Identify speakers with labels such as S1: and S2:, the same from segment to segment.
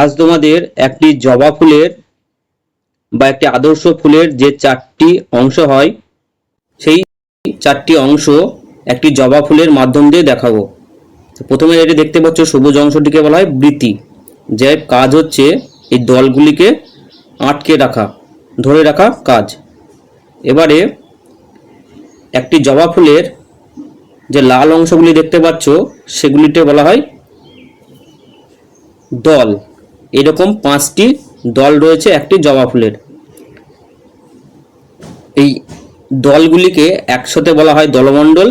S1: আজ তোমাদের একটি জবা ফুলের বা একটি আদর্শ ফুলের যে চারটি অংশ হয়, সেই চারটি অংশ একটি জবা ফুলের মাধ্যম দিয়ে দেখাবো। প্রথমে যেটি দেখতে পাচ্ছ, সবুজ অংশটিকে বলা হয় বৃতি যার কাজ হচ্ছে এই দলগুলিকে আটকে রাখা, ধরে রাখা কাজ। এবারে একটি জবা ফুলের যে লাল অংশগুলি দেখতে পাচ্ছ সেগুলিতে বলা হয় দল। এরকম পাঁচটি দল রয়েছে, একটি জবা ফুলের। এই দলগুলিকে একসাথে বলা হয় দলমণ্ডল,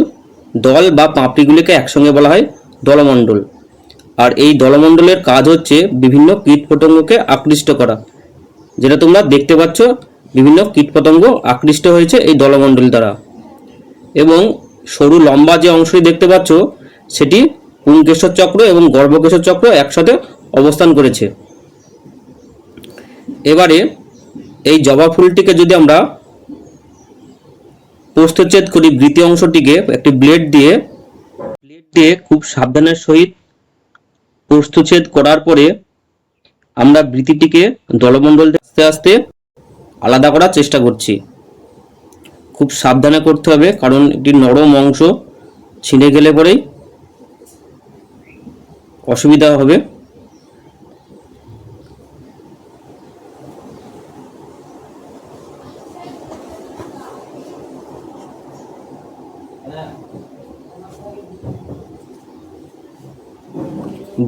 S1: দল বা পাপড়িগুলিকে একসঙ্গে বলা হয় দলমণ্ডল। আর এই দলমণ্ডলের কাজ হচ্ছে বিভিন্ন কীটপতঙ্গকে আকৃষ্ট করা। যেটা তোমরা দেখতে পাচ্ছ, বিভিন্ন কীটপতঙ্গ আকৃষ্ট হয়েছে এই দলমণ্ডল দ্বারা। এবং সরু লম্বা যে অংশটি দেখতে পাচ্ছ, সেটি পুংকেশর চক্র এবং গর্ভকেশর চক্র একসাথে অবস্থান করেছে। এবারে এই জবা ফুলটিকে যদি আমরা প্রস্থচ্ছেদ করি বৃতি অংশটিকে, একটি ব্লেড দিয়ে ব্লেড দিয়ে খুব সাবধানের সহিত প্রস্থচ্ছেদ করার পরে আমরা বৃতিটিকে দলমণ্ডল আস্তে আস্তে আলাদা করার চেষ্টা করছি। খুব সাবধানে করতে হবে, কারণ একটি নরম অংশ ছিঁড়ে গেলে পরেই অসুবিধা হবে।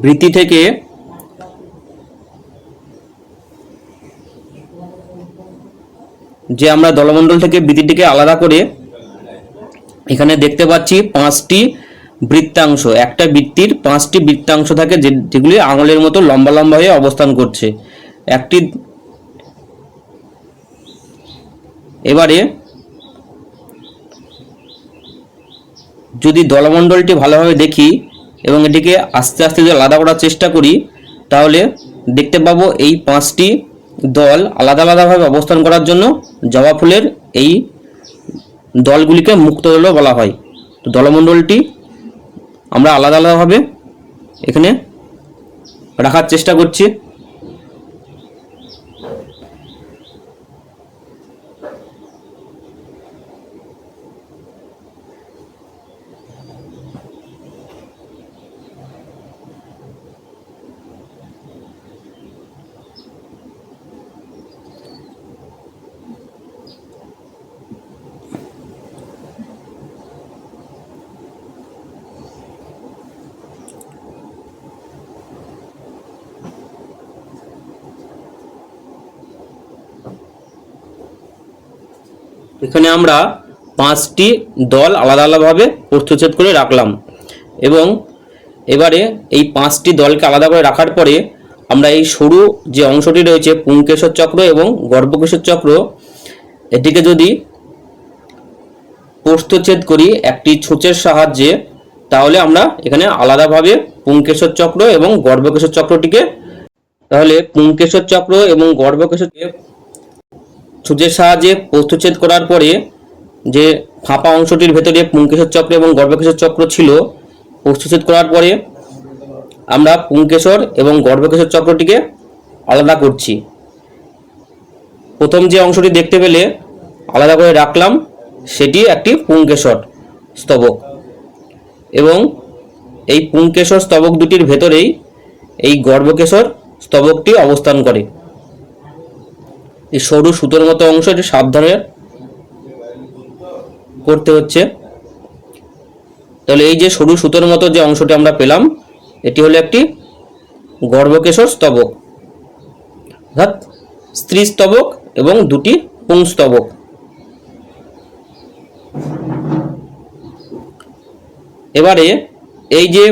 S1: বৃত্তি থেকে যে আমরা দলমণ্ডল থেকে বৃত্তিটিকে আলাদা করে এখানে দেখতে পাচ্ছি পাঁচটি বৃত্তাংশ। একটা বৃত্তির পাঁচটি বৃত্তাংশ থাকে যেগুলি আঙুলের মতো লম্বা লম্বা হয়ে অবস্থান করছে। একটি এবারে যদি দলমণ্ডলটি ভালোভাবে দেখি এবং এটিকে আস্তে আস্তে যদি আলাদা করার চেষ্টা করি, তাহলে দেখতে পাবো এই পাঁচটি দল আলাদা আলাদাভাবে অবস্থান করার জন্য জবা ফুলের এই দলগুলিকে মুক্ত দলও বলা হয়। তো দলমণ্ডলটি আমরা আলাদা আলাদাভাবে এখানে রাখার চেষ্টা করছি। এখানে আমরা পাঁচটি দল আলাদা আলাদাভাবে প্রস্তুচ্ছেদ করে রাখলাম এবং এবারে এই পাঁচটি দলকে আলাদা করে রাখার পরে আমরা এই সরু যে অংশটি রয়েছে পুংকেশর চক্র এবং গর্ভকেশর চক্র, এটিকে যদি প্রস্থচ্ছেদ করি একটি ছুঁচের সাহায্যে, তাহলে আমরা এখানে আলাদাভাবে পুংকেশর চক্র এবং গর্ভকেশর চক্রটিকে, তাহলে পুংকেশর চক্র এবং গর্ভকেশর সূচের সাহায্যে প্রস্তুচ্ছেদ করার পরে যে ফাঁপা অংশটির ভেতরে পুংকেশর চক্র এবং গর্ভকেশর চক্র ছিল প্রস্তুচ্ছেদ করার পরে আমরা পুংকেশর এবং গর্ভকেশর চক্রটিকে আলাদা করছি। প্রথম যে অংশটি দেখতে পেলে আলাদা করে রাখলাম, সেটি একটি পুংকেশর স্তবক। এবং এই পুংকেশর স্তবক দুটির ভেতরেই এই গর্ভকেশর স্তবকটি অবস্থান করে। এই সরু সুতোর মতো অংশ এটি সাবধানে করতে হচ্ছে। তাহলে এই যে সরু সুতোর মতো যে অংশটি আমরা পেলাম, এটি হলো একটি গর্ভকেশর স্তবক। অর্থাৎ স্ত্রী স্তবক এবং দুটি পুংস্তবক এবারে এই যে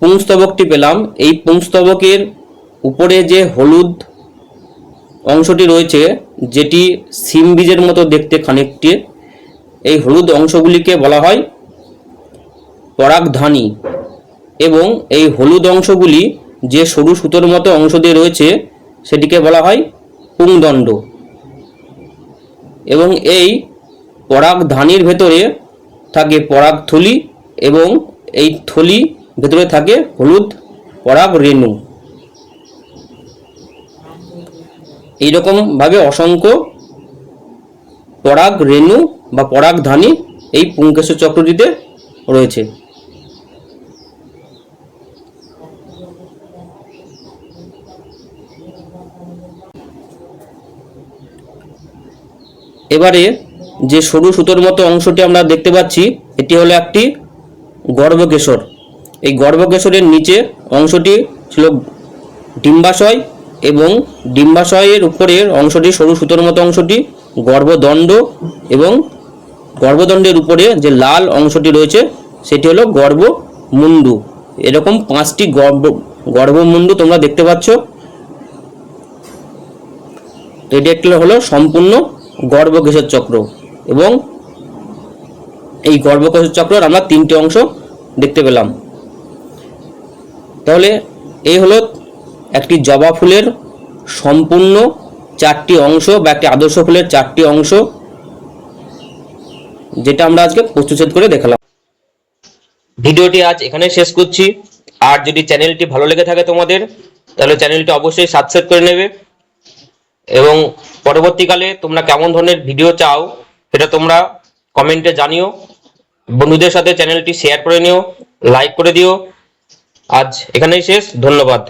S1: পুংস্তবকটি পেলাম, এই পুংস্তবকের উপরে যে হলুদ অংশটি রয়েছে যেটি সিম বীজের মতো দেখতে খানিকটি। এই হলুদ অংশগুলিকে বলা হয় পরাগধানী এবং এই হলুদ অংশগুলি যে সরু সুতোর মতো অংশ দিয়ে রয়েছে, সেটিকে বলা হয় পুংদণ্ড এবং এই পরাগধানীর ভেতরে থাকে পরাগথলি এবং এই থলি ভেতরে থাকে হলুদ পরাগ রেণু এইরকম ভাবে অসংখ্য পরাগ রেণু বা পরাগ ধানী এই পুংকেশর চক্রটিতে রয়েছে। এবারে যে সরু সুতোর মতো অংশটি আমরা দেখতে পাচ্ছি, এটি হলো একটি গর্ভকেশর। এই গর্ভকেশরের নিচে অংশটি ছিল ডিম্বাশয় এবং ডিম্বাশয়ের উপরের অংশটি সরু সুতোর মতো অংশটি, গর্ভদণ্ড এবং গর্ভদণ্ডের উপরে যে লাল অংশটি রয়েছে, সেটি হলো গর্ভমুণ্ডু। এরকম পাঁচটি গর্ভ, গর্ভমুণ্ডু তোমরা দেখতে পাচ্ছ। এটি একটি হলো সম্পূর্ণ গর্ভকেশর চক্র এবং এই গর্ভকেশর চক্রের আমরা তিনটি অংশ দেখতে পেলাম। তাহলে এই হলো একটি জবা ফুলের সম্পূর্ণ চারটি অংশ বা একটি আদর্শ ফুলের চারটি অংশ, যেটা আমরা আজকে প্রস্তুচ্ছেদ করে দেখালাম। ভিডিওটি আজ এখানে শেষ করছি। আর যদি চ্যানেলটি ভালো লেগে থাকে তোমাদের, তাহলে চ্যানেলটি অবশ্যই সাবস্ক্রাইব করে নেবে। এবং পরবর্তীকালে তোমরা কেমন ধরনের ভিডিও চাও, সেটা তোমরা কমেন্টে জানিও। বন্ধুদের সাথে চ্যানেলটি শেয়ার করে নিও লাইক করে দিও। আজ এখানেই শেষ। ধন্যবাদ।